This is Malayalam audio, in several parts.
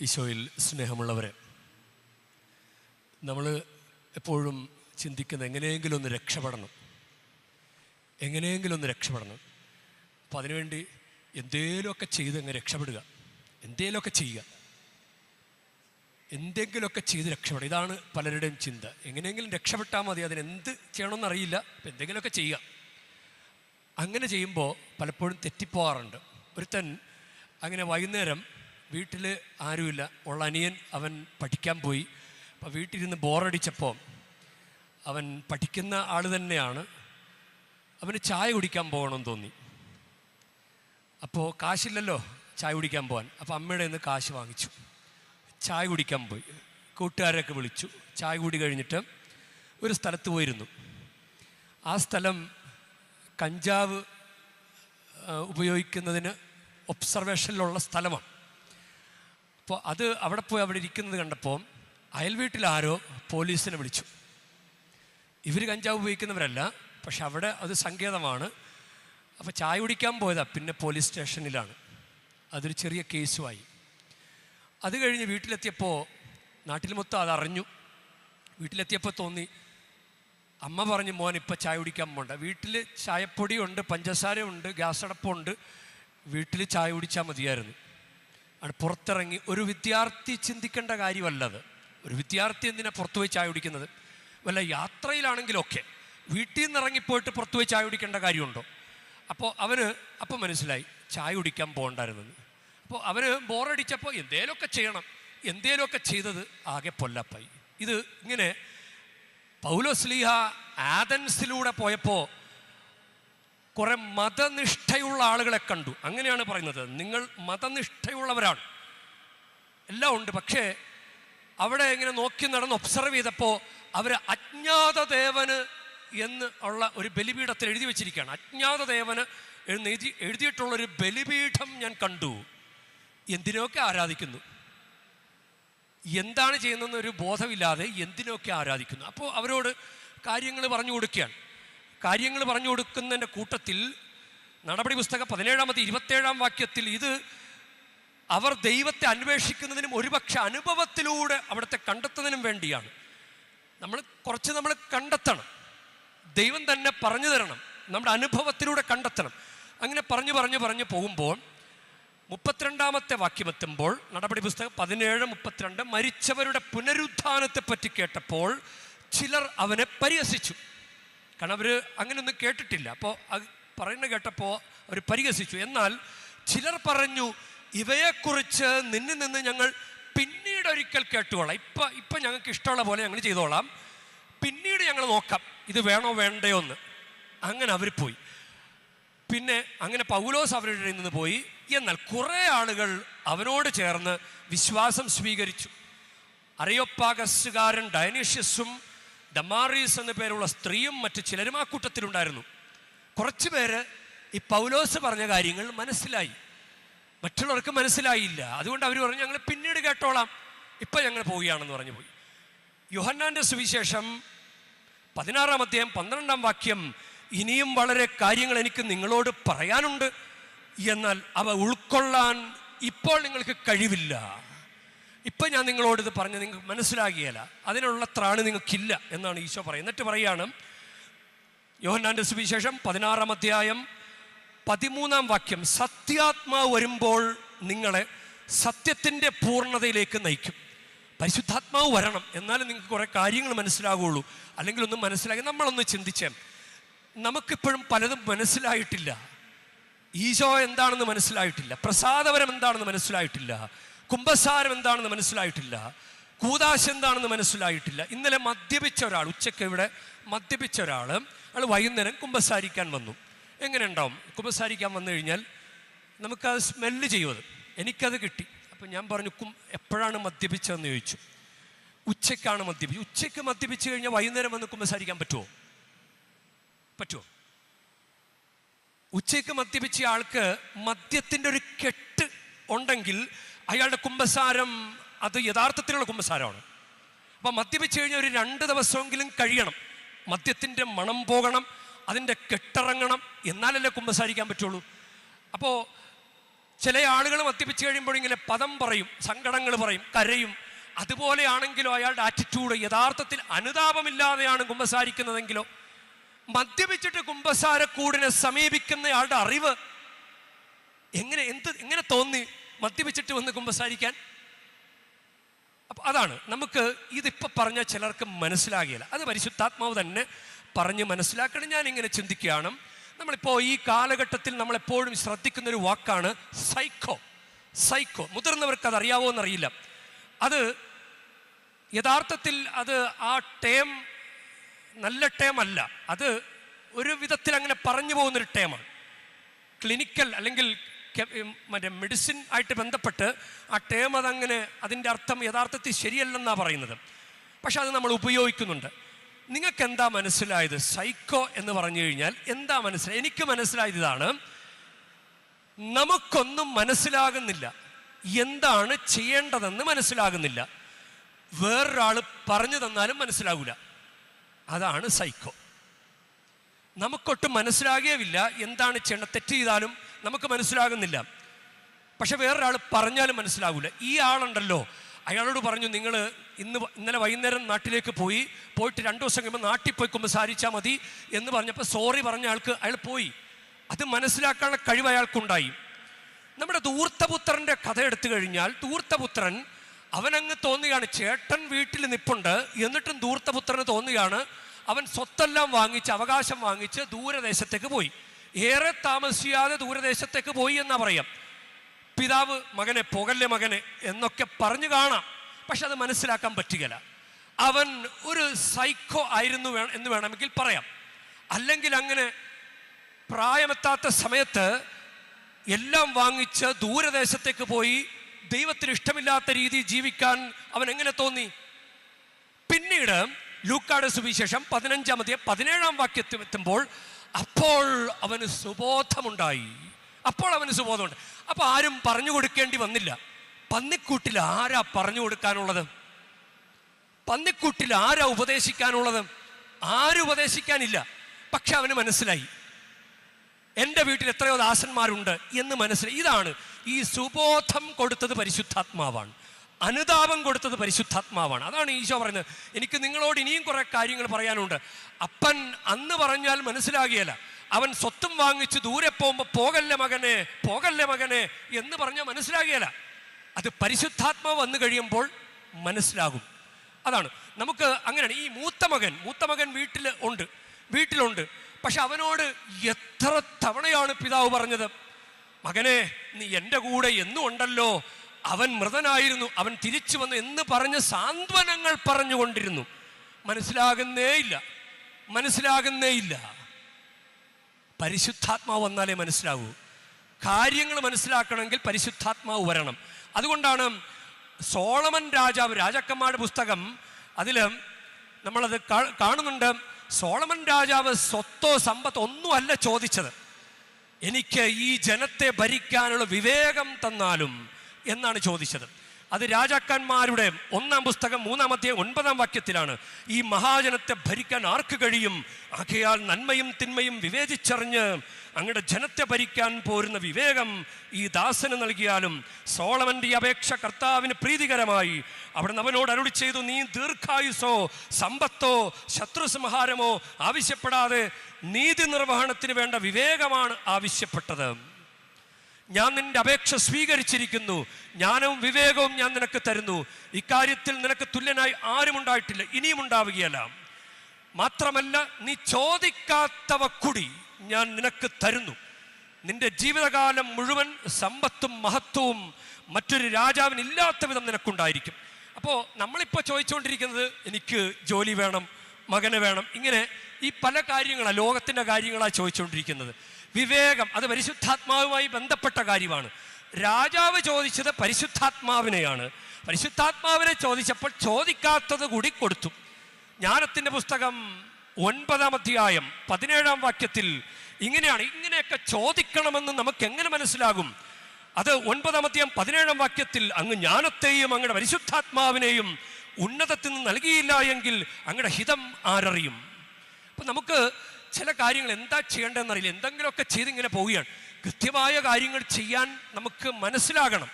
ഈശോയിൽ സ്നേഹമുള്ളവരെ നമ്മൾ എപ്പോഴും ചിന്തിക്കുന്ന എങ്ങനെയെങ്കിലും ഒന്ന് രക്ഷപ്പെടണം. എങ്ങനെയെങ്കിലും ഒന്ന് രക്ഷപ്പെടണം. അപ്പോൾ അതിനുവേണ്ടി എന്തേലുമൊക്കെ ചെയ്ത് അങ്ങ് രക്ഷപ്പെടുക. എന്തേലുമൊക്കെ ചെയ്യുക. എന്തെങ്കിലുമൊക്കെ ചെയ്ത് രക്ഷപ്പെടുക ഇതാണ് പലരുടെയും ചിന്ത. എങ്ങനെയെങ്കിലും രക്ഷപ്പെട്ടാൽ മതി. അതിനെന്ത് ചെയ്യണമെന്നറിയില്ല അപ്പം എന്തെങ്കിലുമൊക്കെ ചെയ്യുക. അങ്ങനെ ചെയ്യുമ്പോൾ പലപ്പോഴും തെറ്റിപ്പോകാറുണ്ട് ഒരുത്തൻ അങ്ങനെ വൈകുന്നേരം വീട്ടിൽ ആരുമില്ല. ഉള്ള അനിയൻ അവൻ പഠിക്കാൻ പോയി. അപ്പോൾ വീട്ടിലിരുന്ന് ബോറടിച്ചപ്പോൾ അവൻ പഠിക്കുന്ന ആൾ തന്നെയാണ്. അവന് ചായ കുടിക്കാൻ പോകണമെന്ന് തോന്നി. അപ്പോൾ കാശില്ലല്ലോ ചായ കുടിക്കാൻ പോകാൻ അപ്പോൾ അമ്മയുടെ നിന്ന് കാശ് വാങ്ങിച്ചു. ചായ കുടിക്കാൻ പോയി. കൂട്ടുകാരൊക്കെ വിളിച്ചു. ചായ കൂടി കഴിഞ്ഞിട്ട് ഒരു സ്ഥലത്ത് പോയിരുന്നു. ആ സ്ഥലം കഞ്ചാവ് ഉപയോഗിക്കുന്നതിന് ഒബ്സർവേഷനിലുള്ള സ്ഥലമാണ്. അപ്പോൾ അത് അവിടെ പോയി അവിടെ ഇരിക്കുന്നത് കണ്ടപ്പോൾ അയൽവീട്ടിൽ ആരോ പോലീസിനെ വിളിച്ചു. ഇവർ കഞ്ചാവ് ഉപയോഗിക്കുന്നവരല്ല പക്ഷെ അവിടെ അത് സങ്കേതമാണ്. അപ്പോൾ ചായ കുടിക്കാൻ പോയതാണ് പിന്നെ പോലീസ് സ്റ്റേഷനിലാണ്. അതൊരു ചെറിയ കേസുമായി. അത് കഴിഞ്ഞ് വീട്ടിലെത്തിയപ്പോൾ നാട്ടിൽ മൊത്തം അതറിഞ്ഞു വീട്ടിലെത്തിയപ്പോൾ തോന്നി അമ്മ പറഞ്ഞു മോൻ ഇപ്പോൾ ചായ കുടിക്കാൻ പോണ്ട. വീട്ടിൽ ചായപ്പൊടിയുണ്ട് പഞ്ചസാരയുണ്ട് ഗ്യാസ് അടപ്പുണ്ട്. വീട്ടിൽ ചായ കുടിച്ചാൽ മതിയായിരുന്നു. പുറത്തിറങ്ങി ഒരു വിദ്യാർത്ഥി ചിന്തിക്കേണ്ട കാര്യമല്ലത്. ഒരു വിദ്യാർത്ഥി എന്തിനാ പുറത്തു പോയി ചായ കുടിക്കുന്നത്? വല്ല യാത്രയിലാണെങ്കിലൊക്കെ വീട്ടിൽ നിന്ന് ഇറങ്ങിപ്പോയിട്ട് പുറത്തു പോയി ചായ കുടിക്കേണ്ട കാര്യമുണ്ടോ? അപ്പോൾ അവന് അപ്പം മനസ്സിലായി ചായ കുടിക്കാൻ പോകണ്ടായിരുന്നെന്ന് അപ്പോൾ അവന് ബോറടിച്ചപ്പോൾ എന്തേലുമൊക്കെ ചെയ്യണം. എന്തേലുമൊക്കെ ചെയ്തത് ആകെ പൊല്ലപ്പായി. ഇത് ഇങ്ങനെ പൗലോസ്ലീഹ ആദൻസിലൂടെ പോയപ്പോൾ കുറെ മതനിഷ്ഠയുള്ള ആളുകളെ കണ്ടു. അങ്ങനെയാണ് പറയുന്നത്. നിങ്ങൾ മതനിഷ്ഠയുള്ളവരാണ്. എല്ലാം ഉണ്ട്. പക്ഷേ അവിടെ ഇങ്ങനെ നോക്കി നടന്ന് ഒബ്സർവ് ചെയ്തപ്പോൾ അവർ അജ്ഞാത ദേവന് എന്ന് ഉള്ള ഒരു ബലിപീഠത്തിൽ എഴുതി വെച്ചിരിക്കുകയാണ്. അജ്ഞാത ദേവന് എഴുതി എഴുതിയിട്ടുള്ള ഒരു ബലിപീഠം ഞാൻ കണ്ടു. എന്തിനൊക്കെ ആരാധിക്കുന്നു? എന്താണ് ചെയ്യുന്നതെന്ന് ബോധമില്ലാതെ എന്തിനൊക്കെ ആരാധിക്കുന്നു? അപ്പോൾ അവരോട് കാര്യങ്ങൾ പറഞ്ഞു കൊടുക്കുകയാണ്. കാര്യങ്ങൾ പറഞ്ഞു കൊടുക്കുന്നതിന്റെ കൂട്ടത്തിൽ നടപടി പുസ്തകം പതിനേഴാമത്തെ ഇരുപത്തേഴാം വാക്യത്തിൽ ഇത് അവർ ദൈവത്തെ അന്വേഷിക്കുന്നതിനും ഒരുപക്ഷെ അനുഭവത്തിലൂടെ അവിടുത്തെ കണ്ടെത്തുന്നതിനും വേണ്ടിയാണ്. നമ്മൾ കുറച്ച് നമ്മൾ കണ്ടെത്തണം. ദൈവം തന്നെ പറഞ്ഞു തരണം. നമ്മുടെ അനുഭവത്തിലൂടെ കണ്ടെത്തണം. അങ്ങനെ പറഞ്ഞു പറഞ്ഞു പറഞ്ഞു പോകുമ്പോൾ മുപ്പത്തിരണ്ടാമത്തെ വാക്യമെത്തുമ്പോൾ നടപടി പുസ്തകം പതിനേഴ് മുപ്പത്തിരണ്ട് മരിച്ചവരുടെ പുനരുത്ഥാനത്തെ പറ്റി കേട്ടപ്പോൾ ചിലർ അവനെ പരിഹസിച്ചു. കാരണം അവർ അങ്ങനെയൊന്നും കേട്ടിട്ടില്ല. അപ്പോൾ അത് പറയുന്നത് കേട്ടപ്പോൾ അവർ പരിഹസിച്ചു. എന്നാൽ ചിലർ പറഞ്ഞു ഇവയെക്കുറിച്ച് നിന്നിൽ നിന്ന് ഞങ്ങൾ പിന്നീട് ഒരിക്കൽ കേട്ടുകൊള്ളാം. ഇപ്പം ഇപ്പം ഞങ്ങൾക്ക് ഇഷ്ടമുള്ള പോലെ ഞങ്ങൾ ചെയ്തോളാം. പിന്നീട് ഞങ്ങൾ നോക്കാം. ഇത് വേണോ വേണ്ടയോ എന്ന്. അങ്ങനെ അവർ പോയി. പിന്നെ അങ്ങനെ പൗലോസ് അവരുടെ നിന്ന് പോയി. എന്നാൽ കുറേ ആളുകൾ അവനോട് ചേർന്ന് വിശ്വാസം സ്വീകരിച്ചു. അറിയൊപ്പാകസുകാരൻ ഡയനീഷ്യസും ഡമാറീസ് എന്ന പേരുള്ള സ്ത്രീയും മറ്റു ചിലരും ആ കൂട്ടത്തിലുണ്ടായിരുന്നു. കുറച്ച് പേര് ഈ പൗലോസ് പറഞ്ഞ കാര്യങ്ങൾ മനസ്സിലായി. മറ്റുള്ളവർക്ക് മനസ്സിലായില്ല. അതുകൊണ്ട് അവർ പറഞ്ഞു ഞങ്ങൾ പിന്നീട് കേട്ടോളാം. ഇപ്പം ഞങ്ങൾ പോവുകയാണെന്ന് പറഞ്ഞു പോയി. യോഹന്നാന്റെ സുവിശേഷം പതിനാറാം അധ്യായം പന്ത്രണ്ടാം വാക്യം ഇനിയും വളരെ കാര്യങ്ങൾ എനിക്ക് നിങ്ങളോട് പറയാനുണ്ട്. എന്നാൽ അവ ഉൾക്കൊള്ളാൻ ഇപ്പോൾ നിങ്ങൾക്ക് കഴിവില്ല. ഇപ്പം ഞാൻ നിങ്ങളോട് ഇത് പറഞ്ഞ് നിങ്ങൾക്ക് മനസ്സിലാകിയല്ല. അതിനുള്ള ത്രാണ് നിങ്ങൾക്കില്ല എന്നാണ് ഈശോ പറയുന്നത്. എന്നിട്ട് പറയാണ് യോഹന്നാന്റെ സുവിശേഷം പതിനാറാം അധ്യായം പതിമൂന്നാം വാക്യം സത്യാത്മാവ് വരുമ്പോൾ നിങ്ങളെ സത്യത്തിന്റെ പൂർണതയിലേക്ക് നയിക്കും. പരിശുദ്ധാത്മാവ് വരണം. എന്നാലും നിങ്ങൾക്ക് കുറേ കാര്യങ്ങൾ മനസ്സിലാകുള്ളൂ. അല്ലെങ്കിൽ ഒന്നും മനസ്സിലാക്കി നമ്മളൊന്ന് ചിന്തിച്ചേ നമുക്കിപ്പോഴും പലതും മനസ്സിലായിട്ടില്ല. ഈശോ എന്താണെന്ന് മനസ്സിലായിട്ടില്ല. പ്രസാദവരം എന്താണെന്ന് മനസ്സിലായിട്ടില്ല. കുംഭസാരം എന്താണെന്ന് മനസ്സിലായിട്ടില്ല. കൂതാശ് എന്താണെന്ന് മനസ്സിലായിട്ടില്ല. ഇന്നലെ മദ്യപിച്ച ഒരാൾ ഉച്ചയ്ക്ക് ഇവിടെ മദ്യപിച്ച ഒരാൾ അയാൾ വൈകുന്നേരം കുംഭസാരിക്കാൻ വന്നു. എങ്ങനെ ഉണ്ടാവും കുംഭസാരിക്കാൻ വന്നു കഴിഞ്ഞാൽ നമുക്കത് സ്മെല്ല് ചെയ്യുമത്. എനിക്കത് കിട്ടി. അപ്പം ഞാൻ പറഞ്ഞു കും എപ്പോഴാണ് മദ്യപിച്ചതെന്ന് ചോദിച്ചു. ഉച്ചയ്ക്കാണ് മദ്യപിച്ചത്. ഉച്ചയ്ക്ക് മദ്യപിച്ച് കഴിഞ്ഞാൽ വൈകുന്നേരം വന്ന് കുംഭസാരിക്കാൻ പറ്റുമോ? പറ്റുമോ? ഉച്ചയ്ക്ക് മദ്യപിച്ച ആൾക്ക് മദ്യത്തിന്റെ ഒരു കെട്ട് ഉണ്ടെങ്കിൽ അയാളുടെ കുംഭസാരം അത് യഥാർത്ഥത്തിലുള്ള കുംഭസാരമാണ് അപ്പം മദ്യപിച്ച് കഴിഞ്ഞാൽ ഒരു രണ്ട് ദിവസമെങ്കിലും കഴിയണം. മദ്യത്തിന്റെ മണം പോകണം അതിന്റെ കെട്ടിറങ്ങണം എന്നാലല്ലേ കുംഭസാരിക്കാൻ പറ്റുള്ളൂ. അപ്പോൾ ചില ആളുകൾ മദ്യപിച്ച് കഴിയുമ്പോൾ ഇങ്ങനെ പദം പറയും സങ്കടങ്ങൾ പറയും കരയും. അതുപോലെയാണെങ്കിലോ അയാളുടെ ആറ്റിറ്റ്യൂഡ് യഥാർത്ഥത്തിൽ അനുതാപമില്ലാതെയാണ് കുമ്പസാരിക്കുന്നതെങ്കിലോ മദ്യപിച്ചിട്ട് കുമ്പസാരക്കൂടിനെ സമീപിക്കുന്നയാളുടെ അറിവ് എങ്ങനെ എന്ത് എങ്ങനെ തോന്നി? മദ്യപിച്ചിട്ട് വന്ന് കുമ്പസാരിക്കാൻ? അപ്പൊ അതാണ്. നമുക്ക് ഇതിപ്പോൾ പറഞ്ഞ ചിലർക്ക് മനസ്സിലാകില്ല. അത് പരിശുദ്ധാത്മാവ് തന്നെ പറഞ്ഞ് മനസ്സിലാക്കണം. ഞാൻ ഇങ്ങനെ ചിന്തിക്കുകയാണ്. നമ്മളിപ്പോൾ ഈ കാലഘട്ടത്തിൽ നമ്മളെപ്പോഴും ശ്രദ്ധിക്കുന്ന ഒരു വാക്കാണ് സൈക്കോ. സൈക്കോ. മുതിർന്നവർക്ക് അത് എന്നറിയില്ല. അത് യഥാർത്ഥത്തിൽ അത് ആ ടേം നല്ല ടേം അല്ല. അത് ഒരു വിധത്തിൽ അങ്ങനെ പറഞ്ഞു പോകുന്നൊരു ടേമാണ് ക്ലിനിക്കൽ അല്ലെങ്കിൽ മറ്റേ മെഡിസിൻ ആയിട്ട് ബന്ധപ്പെട്ട് ആ ടേം അതങ്ങനെ അതിന്റെ അർത്ഥം യഥാർത്ഥത്തിൽ ശരിയല്ലെന്നാണ് പറയുന്നത്. പക്ഷെ അത് നമ്മൾ ഉപയോഗിക്കുന്നുണ്ട്. നിങ്ങൾക്ക് എന്താ മനസ്സിലായത്? സൈക്കോ എന്ന് പറഞ്ഞു കഴിഞ്ഞാൽ എന്താ മനസ്സിലായത്? എനിക്ക് മനസ്സിലായത് ഇതാണ് നമുക്കൊന്നും മനസ്സിലാകുന്നില്ല. എന്താണ് ചെയ്യേണ്ടതെന്ന് മനസ്സിലാകുന്നില്ല. വേറൊരാൾ പറഞ്ഞു തന്നാലും മനസ്സിലാകില്ല അതാണ് സൈക്കോ നമുക്കൊട്ടും മനസ്സിലാകുകയില്ല എന്താണ് ചെയ്യേണ്ടത്? തെറ്റ് ചെയ്താലും നമുക്ക് മനസ്സിലാകുന്നില്ല. പക്ഷെ വേറൊരാൾ പറഞ്ഞാലും മനസ്സിലാവില്ല ഈ ആളുണ്ടല്ലോ. അയാളോട് പറഞ്ഞു നിങ്ങൾ ഇന്ന് ഇന്നലെ വൈകുന്നേരം നാട്ടിലേക്ക് പോയി പോയിട്ട് രണ്ട് ദിവസം കഴിയുമ്പോൾ നാട്ടിൽ പോയി കുമ്പസാരിച്ചാൽ മതി എന്ന് പറഞ്ഞപ്പോൾ സോറി പറഞ്ഞ ആൾക്ക് അയാൾ പോയി. അത് മനസ്സിലാക്കാനുള്ള കഴിവ് അയാൾക്കുണ്ടായി. നമ്മുടെ ദൂർത്തപുത്രന്റെ കഥ എടുത്തു കഴിഞ്ഞാൽ ദൂർത്തപുത്രൻ അവനങ്ങ് തോന്നുകയാണ് ചേട്ടൻ വീട്ടിൽ നിപ്പുണ്ട് എന്നിട്ടും ദൂർത്തപുത്രന് തോന്നുകയാണ് അവൻ സ്വത്തെല്ലാം വാങ്ങിച്ച് അവകാശം വാങ്ങിച്ച് ദൂരദേശത്തേക്ക് പോയി. ഏറെ താമസിയാതെ ദൂരദേശത്തേക്ക് പോയി എന്നാ പറയാം. പിതാവ് മകനെ പോകല്ലേ മകനെ എന്നൊക്കെ പറഞ്ഞു കാണാം. പക്ഷെ അത് മനസ്സിലാക്കാൻ പറ്റുകയില്ല. അവൻ ഒരു സൈക്കോ ആയിരുന്നു എന്ന് വേണമെങ്കിൽ പറയാം. അല്ലെങ്കിൽ അങ്ങനെ പ്രായമെത്താത്ത സമയത്ത് എല്ലാം വാങ്ങിച്ച് ദൂരദേശത്തേക്ക് പോയി ദൈവത്തിന് ഇഷ്ടമില്ലാത്ത രീതി ജീവിക്കാൻ അവൻ എങ്ങനെ തോന്നി? പിന്നീട് ലൂക്കാട് സുവിശേഷം പതിനഞ്ചാമതി പതിനേഴാം വാക്യത്തിൽ എത്തുമ്പോൾ അപ്പോൾ അവന് സുബോധമുണ്ടായി. അപ്പോൾ അവന് സുബോധമുണ്ട്. അപ്പൊ ആരും പറഞ്ഞു കൊടുക്കേണ്ടി വന്നില്ല. പന്നിക്കൂട്ടിൽ ആരാ പറഞ്ഞു കൊടുക്കാനുള്ളത്? പന്നിക്കൂട്ടിൽ ആരാ ഉപദേശിക്കാനുള്ളത്? ആരും ഉപദേശിക്കാനില്ല. പക്ഷെ അവന് മനസ്സിലായി. എന്റെ വീട്ടിൽ എത്രയോ ദാസന്മാരുണ്ട് എന്ന് മനസ്സിലായി. ഇതാണ് ഈ സുബോധം കൊടുത്തത് പരിശുദ്ധാത്മാവാണ്. അനുതാപം കൊടുത്തത് പരിശുദ്ധാത്മാവാണ്. അതാണ് ഈശോ പറയുന്നത്. എനിക്ക് നിങ്ങളോട് ഇനിയും കുറെ കാര്യങ്ങൾ പറയാനുണ്ട്. അപ്പൻ അന്ന് പറഞ്ഞാൽ മനസ്സിലാകിയല്ല. അവൻ സ്വത്തും വാങ്ങിച്ച് ദൂരെ പോകുമ്പോൾ പോകല്ലേ മകനെ പോകല്ലേ മകനെ എന്ന് പറഞ്ഞാൽ മനസ്സിലാകിയല്ല. അത് പരിശുദ്ധാത്മാവ് വന്നു കഴിയുമ്പോൾ മനസ്സിലാകും. അതാണ്. നമുക്ക് അങ്ങനെയാണ്. ഈ മൂത്ത മകൻ മൂത്ത മകൻ വീട്ടിൽ ഉണ്ട് വീട്ടിലുണ്ട്. പക്ഷെ അവനോട് എത്ര തവണയാണ് പിതാവ് പറഞ്ഞത്? മകനെ നീ എന്റെ കൂടെ എന്നും ഉണ്ടല്ലോ. അവൻ മൃതനായിരുന്നു അവൻ തിരിച്ചു വന്നു എന്ന് പറഞ്ഞ് സാന്ത്വനങ്ങൾ പറഞ്ഞുകൊണ്ടിരുന്നു. മനസ്സിലാകുന്നേ ഇല്ല മനസ്സിലാകുന്നേ ഇല്ല പരിശുദ്ധാത്മാവ് വന്നാലേ മനസ്സിലാവൂ. കാര്യങ്ങൾ മനസ്സിലാക്കണമെങ്കിൽ പരിശുദ്ധാത്മാവ് വരണം. അതുകൊണ്ടാണ് സോളമൻ രാജാവ് രാജാക്കന്മാരുടെ പുസ്തകം അതിൽ നമ്മളത് കാണുന്നുണ്ട്. സോളമൻ രാജാവ് സ്വത്തോ സമ്പത്തോ ഒന്നുമല്ല ചോദിച്ചത്. എനിക്ക് ഈ ജനത്തെ ഭരിക്കാനുള്ള വിവേകം തന്നാലും എന്നാണ് ചോദിച്ചത്. അത് രാജാക്കന്മാരുടെ ഒന്നാം പുസ്തകം മൂന്നാമത്തെ ഒൻപതാം വാക്യത്തിലാണ്. ഈ മഹാജനത്തെ ഭരിക്കാൻ ആർക്ക് കഴിയും? ആകയാൽ നന്മയും തിന്മയും വിവേചിച്ചറിഞ്ഞ് അങ്ങയുടെ ജനത്തെ ഭരിക്കാൻ പോരുന്ന വിവേകം ഈ ദാസന് നൽകിയാലും സോളമന്റെ ഈ അപേക്ഷ കർത്താവിന് പ്രീതികരമായി. അവിടെ അവനോട് അരുളി ചെയ്തു നീ ദീർഘായുസോ സമ്പത്തോ ശത്രുസംഹാരമോ ആവശ്യപ്പെടാതെ നീതി നിർവഹണത്തിന് വേണ്ട വിവേകമാണ് ആവശ്യപ്പെട്ടത്. ഞാൻ നിന്റെ അപേക്ഷ സ്വീകരിച്ചിരിക്കുന്നു. ജ്ഞാനവും വിവേകവും ഞാൻ നിനക്ക് തരുന്നു. ഇക്കാര്യത്തിൽ നിനക്ക് തുല്യനായി ആരും ഉണ്ടായിട്ടില്ല ഇനിയും ഉണ്ടാവുകയല്ല. മാത്രമല്ല നീ ചോദിക്കാത്തവ കൂടി ഞാൻ നിനക്ക് തരുന്നു. നിന്റെ ജീവിതകാലം മുഴുവൻ സമ്പത്തും മഹത്വവും മറ്റൊരു രാജാവിന് ഇല്ലാത്ത വിധം നിനക്കുണ്ടായിരിക്കും. അപ്പോൾ നമ്മളിപ്പോൾ ചോദിച്ചുകൊണ്ടിരിക്കുന്നത് എനിക്ക് ജോലി വേണം മകന് വേണം. ഇങ്ങനെ ഈ പല കാര്യങ്ങളാണ് ലോകത്തിന്റെ കാര്യങ്ങളാണ് ചോദിച്ചുകൊണ്ടിരിക്കുന്നത്. വിവേകം അത് പരിശുദ്ധാത്മാവുമായി ബന്ധപ്പെട്ട കാര്യമാണ്. രാജാവ് ചോദിച്ചത് പരിശുദ്ധാത്മാവിനെയാണ്. പരിശുദ്ധാത്മാവിനെ ചോദിച്ചപ്പോൾ ചോദിക്കാത്തത് കൂടി കൊടുത്തു. ജ്ഞാനത്തിന്റെ പുസ്തകം ഒൻപതാം അധ്യായം പതിനേഴാം വാക്യത്തിൽ ഇങ്ങനെയാണ് ഇങ്ങനെയൊക്കെ ചോദിക്കണമെന്ന് നമുക്ക് എങ്ങനെ മനസ്സിലാകും? അത് ഒൻപതാം അധ്യായം പതിനേഴാം വാക്യത്തിൽ അങ്ങ് ജ്ഞാനത്തെയും അങ്ങയുടെ പരിശുദ്ധാത്മാവിനെയും ഉന്നതത്തിൽ നിന്ന് നൽകിയില്ല എങ്കിൽ അങ്ങയുടെ ഹിതം ആരറിയും? അപ്പം നമുക്ക് ചില കാര്യങ്ങൾ എന്താ ചെയ്യേണ്ടതെന്ന് അറിയില്ല എന്തെങ്കിലുമൊക്കെ ചെയ്ത് ഇങ്ങനെ പോവുകയാണ്. കൃത്യമായ കാര്യങ്ങൾ ചെയ്യാൻ നമുക്ക് മനസ്സിലാകണം.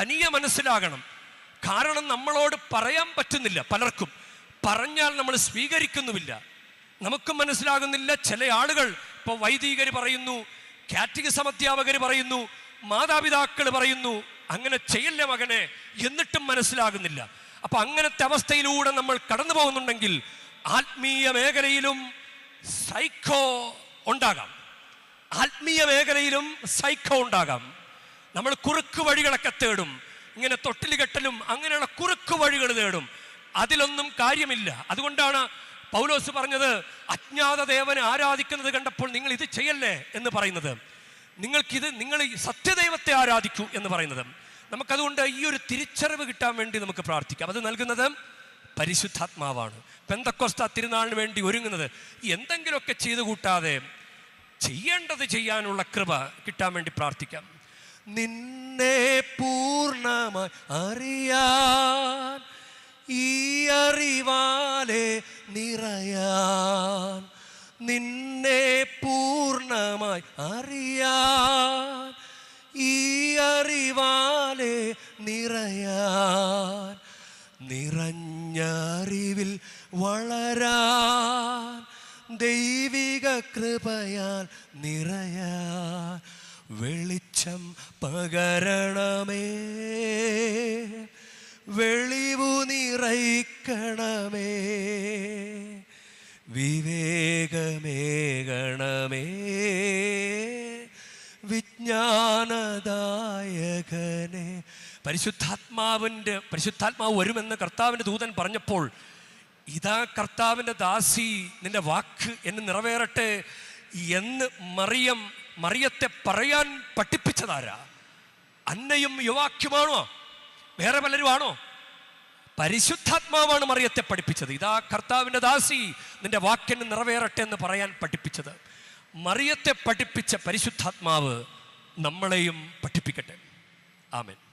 തനിയെ മനസ്സിലാകണം. കാരണം നമ്മളോട് പറയാൻ പറ്റുന്നില്ല പലർക്കും. പറഞ്ഞാൽ നമ്മൾ സ്വീകരിക്കുന്നുമില്ല. നമുക്കും മനസ്സിലാകുന്നില്ല. ചില ആളുകൾ ഇപ്പോൾ വൈദികർ പറയുന്നു കാറ്റികസം അധ്യാപകർ പറയുന്നു മാതാപിതാക്കൾ പറയുന്നു അങ്ങനെ ചെയ്യല്ലേ മകനെ എന്നിട്ടും മനസ്സിലാകുന്നില്ല. അപ്പം അങ്ങനത്തെ അവസ്ഥയിലൂടെ നമ്മൾ കടന്നു പോകുന്നുണ്ടെങ്കിൽ ആത്മീയ മേഖലയിലും സൈക്കോ ഉണ്ടാകാം. ആത്മീയ മേഖലയിലും സൈക്കോ ഉണ്ടാകാം. നമ്മൾ കുറുക്ക് വഴികളൊക്കെ തേടും. ഇങ്ങനെ തൊട്ടിൽ കെട്ടലും അങ്ങനെയുള്ള കുറുക്ക് വഴികൾ തേടും. അതിലൊന്നും കാര്യമില്ല. അതുകൊണ്ടാണ് പൗലോസ് പറഞ്ഞത് അജ്ഞാത ദേവനെ ആരാധിക്കുന്നത് കണ്ടപ്പോൾ നിങ്ങൾ ഇത് ചെയ്യല്ലേ? എന്ന് പറയുന്നത്. നിങ്ങൾക്കിത് നിങ്ങൾ സത്യദൈവത്തെ ആരാധിക്കൂ എന്ന് പറയുന്നത്. നമുക്കതുകൊണ്ട് ഈ ഒരു തിരിച്ചറിവ് കിട്ടാൻ വേണ്ടി നമുക്ക് പ്രാർത്ഥിക്കാം. അത് നൽകുന്നത് പരിശുദ്ധാത്മാവാണ്. പെന്തക്കോസ്ത തിരുനാളിന് വേണ്ടി ഒരുങ്ങുന്നത്. എന്തെങ്കിലുമൊക്കെ ചെയ്തു കൂട്ടാതെ ചെയ്യേണ്ടത് ചെയ്യാനുള്ള കൃപ കിട്ടാൻ വേണ്ടി പ്രാർത്ഥിക്കാം. നിന്നെ പൂർണമായി അറിയാൻ ഈ അറിവാലെ നിറയാൻ. നിന്നെ പൂർണമായി അറിയാൻ ഈ അറിവാലെ നിറയാൻ. നിറഞ്ഞറിവിൽ വളരാൻ ദൈവിക കൃപയാൽ നിറയാൻ വെളിച്ചം പകരണമേ. വെളിവു നിറയ്ക്കണമേ. വിവേകമേകണമേ. വിജ്ഞാനദായകനെ പരിശുദ്ധാത്മാവിന്റെ പരിശുദ്ധാത്മാവ് വരുമെന്ന് കർത്താവിന്റെ ദൂതൻ പറഞ്ഞപ്പോൾ ഇതാ കർത്താവിന്റെ ദാസി നിന്റെ വാക്ക് എന്ന് നിറവേറട്ടെ എന്ന് മറിയം മറിയത്തെ പറയാൻ പഠിപ്പിച്ചതാരാ? അന്നയും യുവാക്യുമാണോ? വേറെ പലരുമാണോ? പരിശുദ്ധാത്മാവാണ് മറിയത്തെ പഠിപ്പിച്ചത്. ഇതാ കർത്താവിന്റെ ദാസി നിന്റെ വാക്കിന് നിറവേറട്ടെ എന്ന് പറയാൻ പഠിപ്പിച്ചത്. മറിയത്തെ പഠിപ്പിച്ച പരിശുദ്ധാത്മാവ് നമ്മളെയും പഠിപ്പിക്കട്ടെ. ആമേൻ.